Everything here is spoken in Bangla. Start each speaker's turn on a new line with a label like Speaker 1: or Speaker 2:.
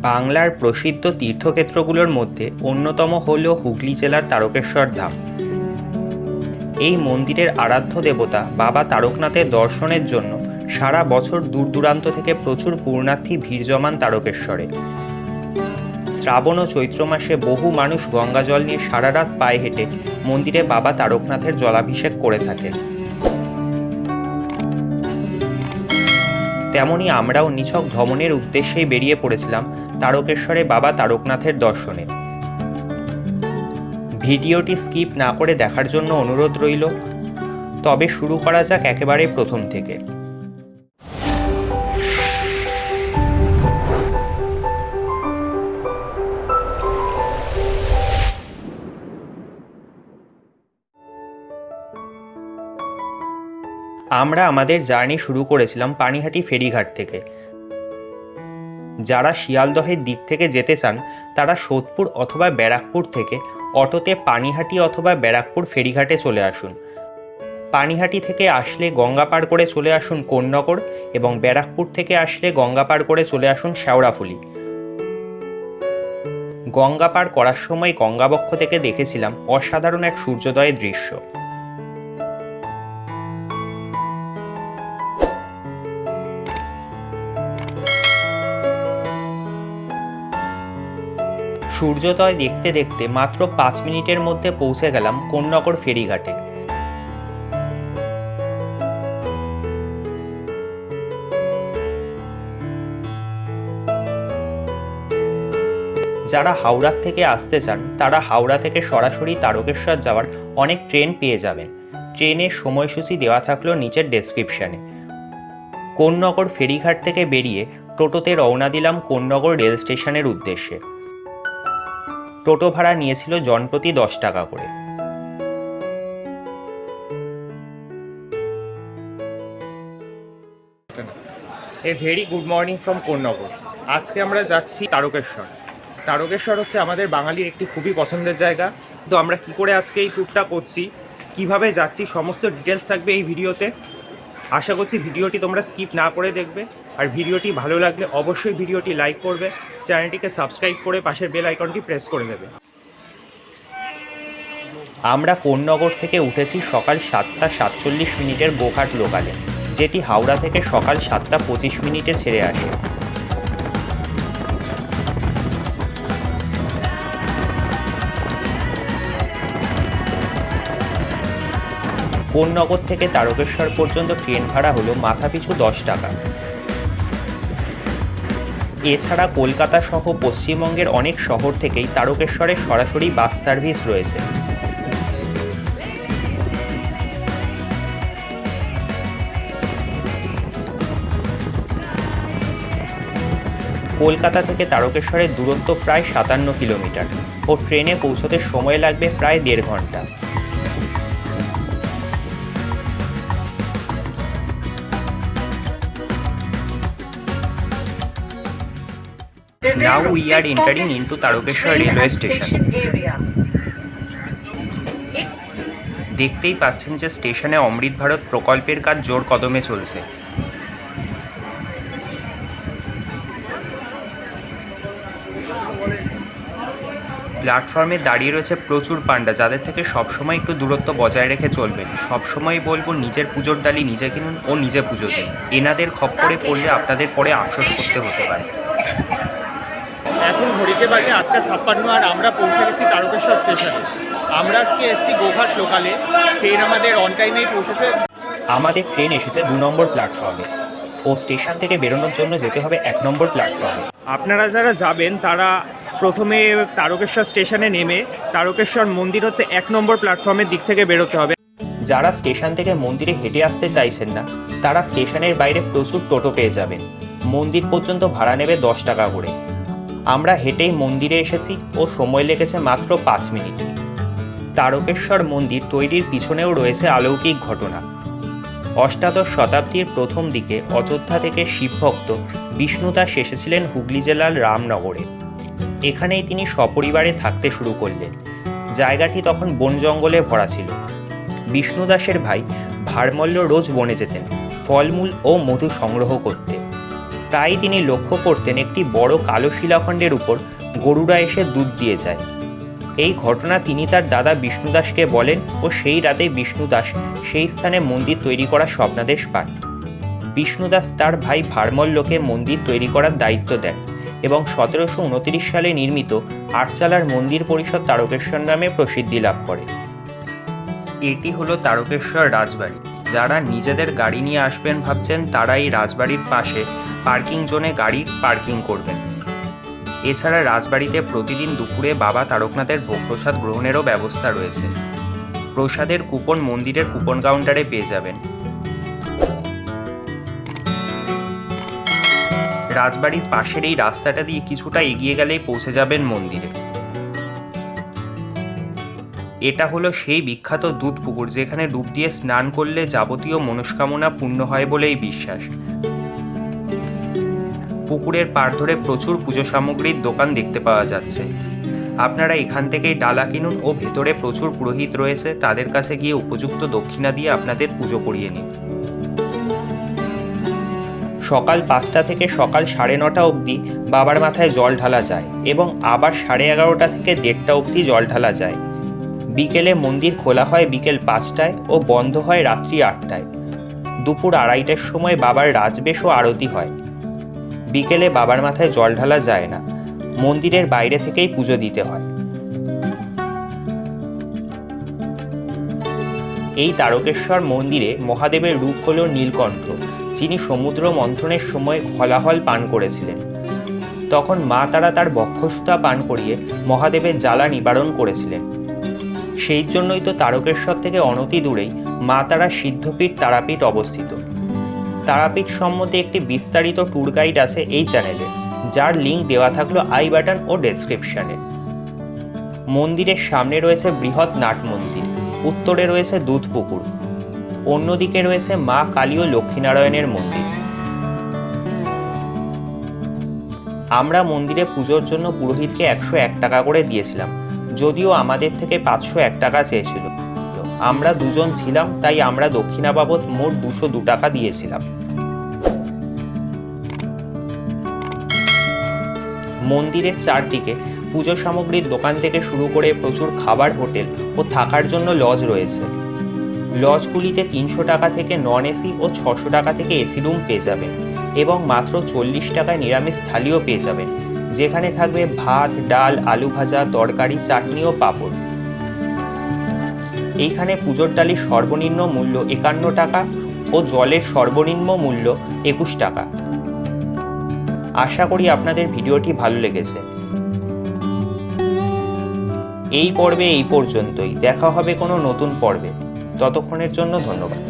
Speaker 1: বাংলার প্রসিদ্ধ তীর্থক্ষেত্রগুলোর মধ্যে অন্যতম হল হুগলি জেলার তারকেশ্বর ধাম। এই মন্দিরের আরাধ্য দেবতা বাবা তারকনাথের দর্শনের জন্য সারা বছর দূর দূরান্ত থেকে প্রচুর পূর্ণার্থী ভিড় জমান তারকেশ্বরে। শ্রাবণ ও চৈত্র মাসে বহু মানুষ গঙ্গা জল নিয়ে সারা রাত পায়ে হেঁটে মন্দিরে বাবা তারকনাথের জলাভিষেক করে থাকেন। তেমনি আমরাও নিছক ভ্রমণের উদ্দেশ্যেই বেরিয়ে পড়েছিলাম তারকেশ্বরে বাবা তারকনাথের দর্শনে। ভিডিওটি স্কিপ না করে দেখার জন্য অনুরোধ রইল। তবে শুরু করা যাক একেবারে প্রথম থেকে। আমরা আমাদের জার্নি শুরু করেছিলাম পানিহাটি ফেরিঘাট থেকে। যারা শিয়ালদহের দিক থেকে যেতে চান, তারা সোদপুর অথবা ব্যারাকপুর থেকে অটোতে পানিহাটি অথবা ব্যারাকপুর ফেরিঘাটে চলে আসুন। পানিহাটি থেকে আসলে গঙ্গা পার করে চলে আসুন কোন্নগর এবং ব্যারাকপুর থেকে আসলে গঙ্গা পার করে চলে আসুন শেওড়াফুলি গঙ্গা পার করার সময় গঙ্গাবক্ষ থেকে দেখেছিলাম অসাধারণ এক সূর্যোদয়ের দৃশ্য। সূর্যোদয় দেখতে দেখতে মাত্র পাঁচ মিনিটের মধ্যে পৌঁছে গেলাম কোন্নগর ফেরিঘাটে। যারা হাওড়ার থেকে আসতে চান, তারা হাওড়া থেকে সরাসরি তারকেশ্বর যাওয়ার অনেক ট্রেন পেয়ে যাবেন। ট্রেনের সময়সূচি দেওয়া থাকল নিচের ডেসক্রিপশানে কোন্নগর ফেরিঘাট থেকে বেরিয়ে টোটোতে রওনা দিলাম কোন্নগর রেল স্টেশনের উদ্দেশ্যে। টোটো ভাড়া নিয়েছিল জনপ্রতি দশ টাকা করে। A very good morning from Konnagar আজকে আমরা যাচ্ছি তারকেশ্বর। তারকেশ্বর হচ্ছে আমাদের বাঙালির একটি খুবই পছন্দের জায়গা। তো আমরা কি করে আজকে এই ট্যুরটা করছি, কীভাবে যাচ্ছি, সমস্ত ডিটেলস থাকবে এই ভিডিওতে আশা করছি ভিডিওটি তোমরা স্কিপ না করে দেখবে। আর ভিডিওটি ভালো লাগলে অবশ্যই ভিডিওটি লাইক করবে, চ্যানেলটিকে সাবস্ক্রাইব করে পাশের বেল আইকনটি প্রেস করে দেবে। আমরা কোন্নগর থেকে উঠেছি সকাল সাতটা সাতচল্লিশ মিনিটের গোঘাট লোকালে, যেটি হাওড়া থেকে সকাল সাতটা পঁচিশ মিনিটে ছেড়ে আসে। কোন্নগর থেকে তারকেশ্বর পর্যন্ত ট্রেন ভাড়া হলো মাথাপিছু দশ টাকা। এছাড়া কলকাতা সহ পশ্চিমবঙ্গের অনেক শহর থেকেই তারকেশ্বরে সরাসরি বাস সার্ভিস রয়েছে। কলকাতা থেকে তারকেশ্বরের দূরত্ব প্রায় সাতান্ন কিলোমিটার ও ট্রেনে পৌঁছতে সময় লাগবে প্রায় দেড় ঘণ্টা। Now we are entering into Tarokeshwar railway station. দেখতেই পাচ্ছেন যে স্টেশনে অমৃত ভারত প্রকল্পের কাজ জোর কদমে চলছে। প্ল্যাটফর্মে দাঁড়িয়ে রয়েছে প্রচুর পান্ডা, যাদের থেকে সবসময় একটু দূরত্ব বজায় রেখে চলবেন সবসময় বলব, নিজের পুজোর ডালি নিজে কিনুন ও নিজে পুজো দিন। এনাদের খপ্পরে পড়লে আপনাদের পরে আফসোস করতে হতে পারে।
Speaker 2: এখন ঘড়িতে বাজে আটটা ছাপ্পান্ন আর আমরা পৌঁছে গেছি তারকেশ্বর স্টেশনে। আমরা আজকে এসেছি গোঘাট লোকালে ট্রেন আমাদের অন টাইমেই পৌঁছেছে।
Speaker 1: আমাদের ট্রেন এসেছে দু নম্বর প্ল্যাটফর্মে ও স্টেশন থেকে বেরোনোর জন্য যেতে হবে এক নম্বর প্ল্যাটফর্মে
Speaker 2: আপনারা যারা যাবেন তারা প্রথমে তারকেশ্বর স্টেশনে নেমে তারকেশ্বর মন্দির হচ্ছে এক নম্বর প্ল্যাটফর্মের দিক থেকে বেরোতে হবে।
Speaker 1: যারা স্টেশন থেকে মন্দিরে হেঁটে আসতে চাইছেন না তারা স্টেশনের বাইরে প্রচুর টোটো পেয়ে যাবেন। মন্দির পর্যন্ত ভাড়া নেবে দশ টাকা করে। আমরা হেঁটেই মন্দিরে এসেছি ও সময় লেগেছে মাত্র পাঁচ মিনিট। তারকেশ্বর মন্দির তৈরির পিছনেও রয়েছে আলৌকিক ঘটনা। অষ্টাদশ শতাব্দীর প্রথম দিকে অযোধ্যা থেকে শিবভক্ত বিষ্ণুদাস এসেছিলেন হুগলি জেলার রামনগরে। এখানেই তিনি সপরিবারে থাকতে শুরু করলেন। জায়গাটি তখন বন জঙ্গলে ভরা ছিল। বিষ্ণুদাসের ভাই ভারমল্ল রোজ বনে যেতেন। ফলমূল ও মধু সংগ্রহ করতে। প্রায় তিনি লক্ষ্য করতেন একটি বড় কালো শিলাখণ্ডের উপর গরুরা এসে দুধ দিয়ে যায়। এই ঘটনা তিনি তার দাদা বিষ্ণুদাসকে বলেন ও সেই রাতে বিষ্ণুদাস সেই স্থানে মন্দির তৈরি করার স্বপ্নাদেশ পান। বিষ্ণুদাস তার ভাই ভারমল্লকে মন্দির তৈরি করার দায়িত্ব দেন এবং সতেরোশো উনত্রিশ সালে নির্মিত আটচালার মন্দির পরিষদ তারকেশ্বর নামে প্রসিদ্ধি লাভ করে। এটি হলো তারকেশ্বর রাজবাড়ি। যারা নিজেদের গাড়ি নিয়ে আসবেন ভাবছেন তারা এই রাজবাড়ির পাশে পার্কিং জোনে গাড়ি পার্কিং করবেন। এছাড়া রাজবাড়িতে প্রতিদিন দুপুরে বাবা তারকনাথের ভোগ প্রসাদ গ্রহণেরও ব্যবস্থা রয়েছে। প্রসাদের কুপন মন্দিরের কুপন কাউন্টারে পেয়ে যাবেন। রাজবাড়ির পাশের এই রাস্তাটা দিয়ে কিছুটা এগিয়ে গেলেই পৌঁছে যাবেন মন্দিরে। এটা হলো সেই বিখ্যাত দুধ পুকুর যেখানে ডুব দিয়ে স্নান করলে যাবতীয় মনস্কামনা পূর্ণ হয় বলেই বিশ্বাস। পুকুরের পাড় ধরে প্রচুর পুজো সামগ্রীর দোকান দেখতে পাওয়া যাচ্ছে। আপনারা এখান থেকেই ডালা কিনুন ও ভেতরে প্রচুর পুরোহিত রয়েছে, তাদের কাছে গিয়ে উপযুক্ত দক্ষিণা দিয়ে আপনাদের পুজো করিয়ে নিন। সকাল পাঁচটা থেকে সকাল সাড়ে নটা অবধি বাবার মাথায় জল ঢালা যায় এবং আবার সাড়ে এগারোটা থেকে দেড়টা অবধি জল ঢালা যায়। বিকেলে মন্দির খোলা হয় বিকেল পাঁচটায় ও বন্ধ হয় রাত্রি আটটায়। দুপুর আড়াইটার সময় বাবার রাজবেশ ও আরতি হয়। বিকেলে বাবার মাথায় জল ঢালা যায় না। মন্দিরের বাইরে থেকেই পুজো দিতে হয়। এই তারকেশ্বর মন্দিরে মহাদেবের রূপ হল নীলকণ্ঠ, যিনি সমুদ্র মন্থনের সময় হলাহল পান করেছিলেন। তখন মা তারা তার বক্ষসুতা পান করিয়ে মহাদেবের জ্বালা নিবারণ করেছিলেন। সেই জন্যই তো তারকেশ্বর থেকে অনতি দূরেই মা তারা সিদ্ধপীঠ তারাপীঠ অবস্থিত। তারাপীঠ সম্বন্ধে একটি বিস্তারিত ট্যুর গাইড আছে এই চ্যানেলে যার লিঙ্ক দেওয়া থাকল আই বাটন ও ডেসক্রিপশনে মন্দিরের সামনে রয়েছে বৃহৎ নাট মন্দির, উত্তরে রয়েছে দুধ পুকুর অন্যদিকে রয়েছে মা কালী ও লক্ষ্মীনারায়ণের মন্দির। আমরা মন্দিরে পুজোর জন্য পুরোহিতকে একশো এক টাকা করে দিয়েছিলাম যদিও আমাদের থেকে পাঁচশো এক টাকা চেয়েছিল। আমরা দুজন ছিলাম, তাই আমরা দক্ষিণা বাবদ মোট দুশো দু টাকা দিয়েছিলাম। মন্দিরের চারদিকে পুজো সামগ্রীর দোকান থেকে শুরু করে প্রচুর খাবার, হোটেল ও থাকার জন্য লজ রয়েছে। লজগুলিতে তিনশো টাকা থেকে নন এসি ও ছশো টাকা থেকে এসি রুম পেয়ে যাবেন এবং মাত্র চল্লিশ টাকায় নিরামিষ থালিও পেয়ে যাবেন। যেখানে থাকবে ভাত, ডাল, আলু ভাজা, তরকারি, চাটনি ও পাঁপড়। এইখানে পুজোর ডালির সর্বনিম্ন মূল্য একান্ন টাকা ও জলের সর্বনিম্ন মূল্য একুশ টাকা। আশা করি আপনাদের ভিডিওটি ভালো লেগেছে। এই পর্বে এই পর্যন্তই। দেখা হবে কোনো নতুন পর্বে। ততক্ষণের জন্য ধন্যবাদ।